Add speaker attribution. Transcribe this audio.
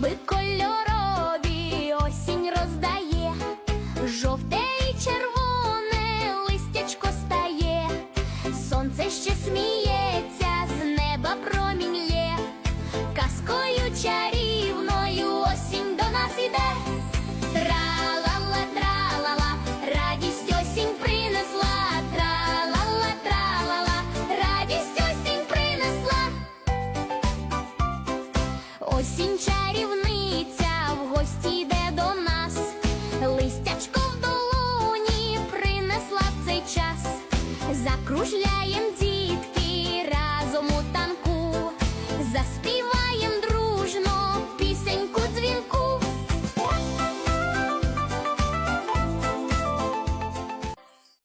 Speaker 1: Фарби кольорові осінь роздає, жовте і червоне листячко стає, сонце ще сміється, з неба промінь лє, казкою Осінь чарівниця в гості йде до нас, листячко в долоні принесла в цей час, закружляєм дім.